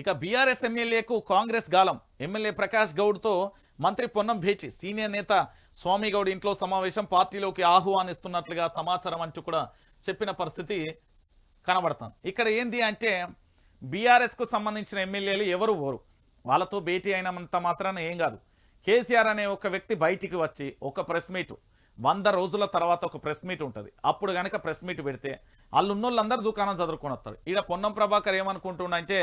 ఇక బీఆర్ఎస్ ఎమ్మెల్యేకు కాంగ్రెస్ గాలం. ఎమ్మెల్యే ప్రకాష్ గౌడ్తో మంత్రి పొన్నం భేటీ సీనియర్ నేత స్వామిగౌడ్ ఇంట్లో సమావేశం పార్టీలోకి ఆహ్వానిస్తున్నట్లుగా సమాచారం అంటూ కూడా చెప్పిన పరిస్థితి కనబడుతుంది. ఇక్కడ ఏంది అంటే బీఆర్ఎస్కు సంబంధించిన ఎమ్మెల్యేలు ఎవరు ఓరు? వాళ్ళతో భేటీ అయినంత మాత్రాన ఏం కాదు. కేసీఆర్ అనే ఒక వ్యక్తి బయటికి వచ్చి ఒక ప్రెస్ మీట్ వంద రోజుల తర్వాత ఒక ప్రెస్ మీట్ ఉంటుంది. అప్పుడు కనుక ప్రెస్ మీట్ పెడితే వాళ్ళు ఉన్నోళ్ళందరూ దుకాణం చదువుకొని వస్తారు. ఈడ పొన్నం ప్రభాకర్ ఏమనుకుంటుండంటే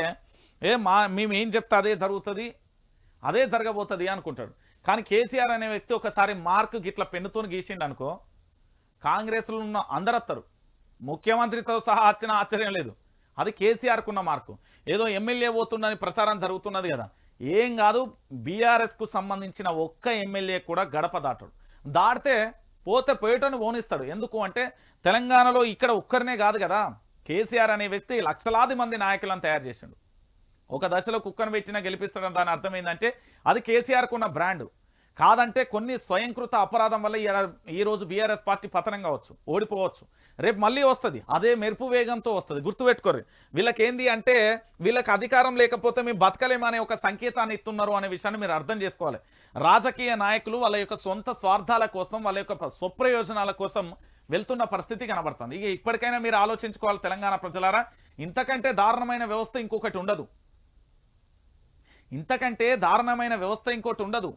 ఏ మా మేము ఏం చెప్తే అదే జరుగుతుంది? అదే జరగబోతుంది అనుకుంటాడు. కానీ కేసీఆర్ అనే వ్యక్తి ఒకసారి మార్క్ గిట్ల పెన్నుతో గీసిండు అనుకో కాంగ్రెస్లో ఉన్న అందరత్తరు. వస్తారు ముఖ్యమంత్రితో సహా వచ్చిన ఆశ్చర్యం లేదు. అది కేసీఆర్కు ఉన్న మార్కు. ఏదో ఎమ్మెల్యే పోతుందని ప్రచారం జరుగుతున్నది కదా. ఏం కాదు బీఆర్ఎస్కు సంబంధించిన ఒక్క ఎమ్మెల్యే కూడా గడప దాటడు. దాటితే పోతే పోయేటోని ఓనిస్తాడు ఎందుకు అంటే తెలంగాణలో ఇక్కడ ఒక్కరినే కాదు కదా. కేసీఆర్ అనే వ్యక్తి లక్షలాది మంది నాయకులను తయారు చేసిండు. ఒక దశలో కుక్కను పెట్టినా గెలిపిస్తాడని దాని అర్థం ఏంటంటే అది కేసీఆర్కు ఉన్న బ్రాండ్. కాదంటే కొన్ని స్వయంకృత అపరాధం వల్ల ఈ- రోజు బీఆర్ఎస్ పార్టీ పతనం కావచ్చు ఓడిపోవచ్చు. రేపు మళ్ళీ వస్తుంది. అదే మెరుపు వేగంతో వస్తుంది. గుర్తుపెట్టుకోరు వీళ్ళకి ఏంది అంటే వీళ్ళకి అధికారం లేకపోతే మేము బతకలేమనే ఒక సంకేతాన్ని ఇస్తున్నారు అనే విషయాన్ని మీరు అర్థం చేసుకోవాలి. రాజకీయ నాయకులు వాళ్ళ యొక్క సొంత స్వార్థాల కోసం వాళ్ళ యొక్క స్వప్రయోజనాల కోసం వెళ్తున్న పరిస్థితి కనబడుతుంది. ఇక ఇప్పటికైనా మీరు ఆలోచించుకోవాలి తెలంగాణ ప్రజలారా. ఇంతకంటే దారుణమైన వ్యవస్థ ఇంకొకటి ఉండదు. ఇంతకంటే దారుణమైన వ్యవస్థ ఇంకోటి ఉండదు.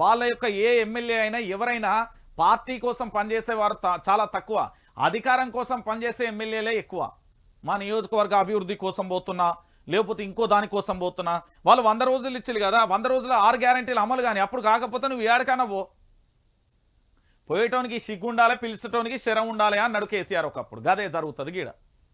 వాళ్ళ యొక్క ఏ ఎమ్మెల్యే అయినా ఎవరైనా పార్టీ కోసం పనిచేసే వారు చాలా తక్కువ. అధికారం కోసం పనిచేసే ఎమ్మెల్యేలే ఎక్కువ. మా నియోజకవర్గ అభివృద్ధి కోసం పోతున్నా లేకపోతే ఇంకో దానికోసం పోతున్నా. వాళ్ళు వంద రోజులు ఇచ్చారు కదా వంద రోజులు ఆరు గ్యారంటీలు అమలు కానీ అప్పుడు కాకపోతే నువ్వు ఏడకన్నా పో. పోయేటోనికి సిగ్గు ఉండాలి పిలిచటోనికి శరం ఉండాలి అన్నాడు కేసీఆర్ ఒకప్పుడు. గదే జరుగుతుంది గీడ.